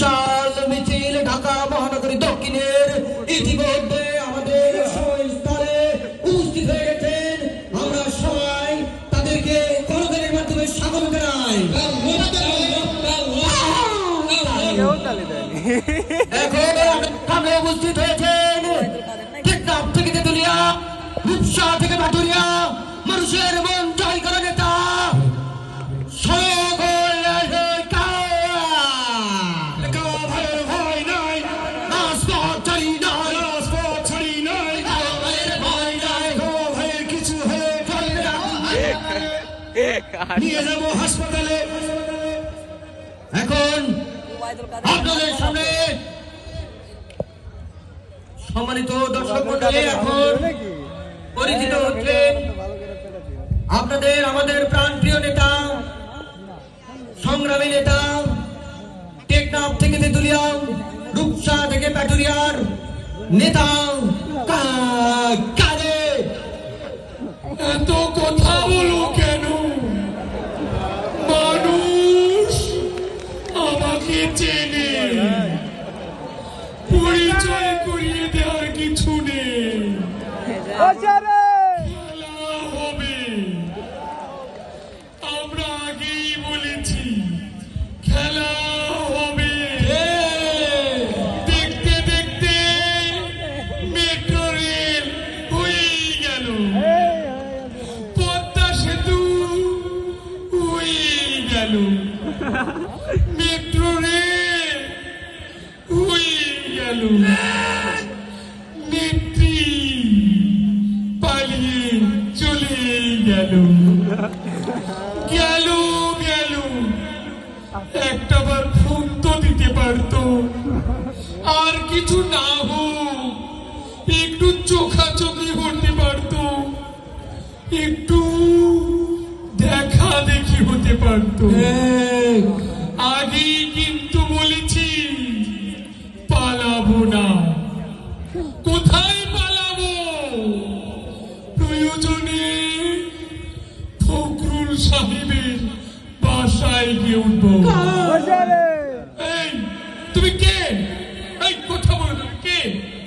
বিশাল মিছিল ঢাকা মহানগরী দক্ষিণের ইতিমধ্যে আমাদের সভাস্থলে উপস্থিত হয়ে গেছেন। আমরা সবাই তাদেরকে করদের মাধ্যমে স্বাগত জানাই। উপস্থিত থেকে তেতুলিয়া মানুষের মন নিয়ে যাব হাসপাতালে। এখন আপনাদের সামনে সম্মানিত দর্শক মন্ডলী এখন পরিচিত আপনাদের আমাদের প্রাণপ্রিয় নেতা, সংগ্রামী নেতা, টেকনাফ থেকে তেতুলিয়া, রূপসা থেকে প্যাটুরিয়ার নেতা গেল মেট্রো গেল নেত্রী পালিয়ে চলে গেল গেল গেল একটা বার ফোন তো দিতে পারতো। আর কিছু না হোক, একটু চোখাচোখি আগেই কিন্তু বলেছি পালাবো না। কোথায় পালাবো? প্রয়োজনে ফখরুল সাহেবের বাসায় গিয়ে উঠবো। তুমি কে? এই কথা বলো তুমি কে?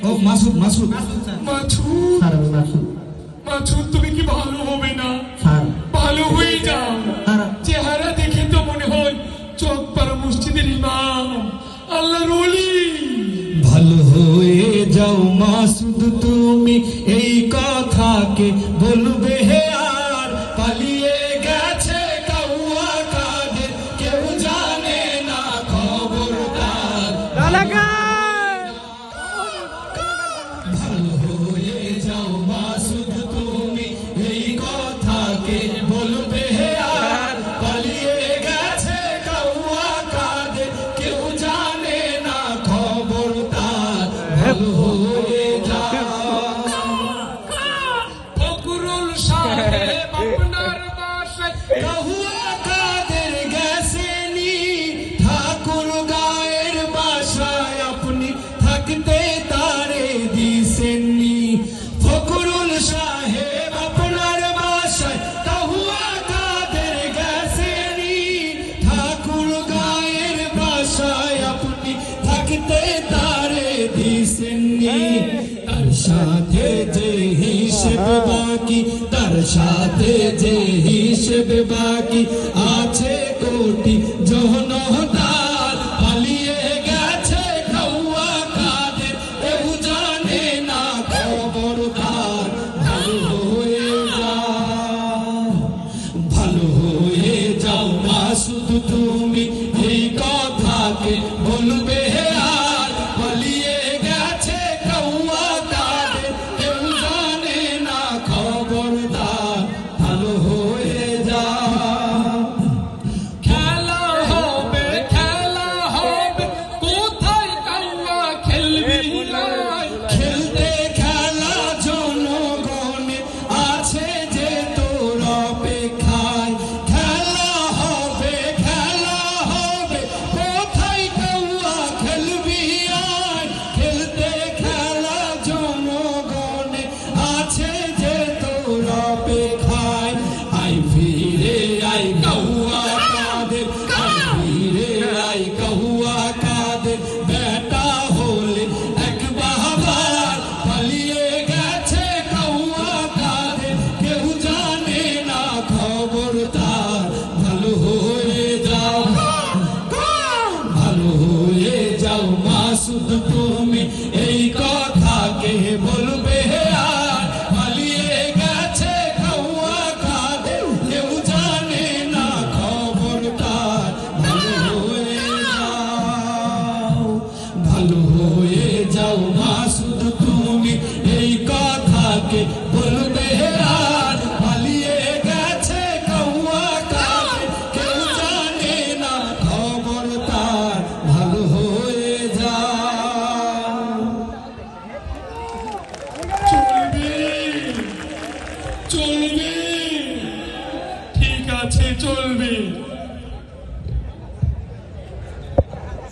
ও মাসুদ মাসুদ। স্যার। আমি মাসুদ যাও মাসুদ তুমি এই কথাকে সাথে যে হিসেব বাকি তার সাথে যে হিসেব বাকি খায়। আই ফিরে আই কহুয়া কাদের। আই ফিরে আই কহুয়া কাদের। বেটা হলে একবার পালিয়ে গেছে কহুয়া কাদের। কেউ জানে না খবর তার। ভালো হয়ে যাও। ভালো হয়ে যাও মাসুদ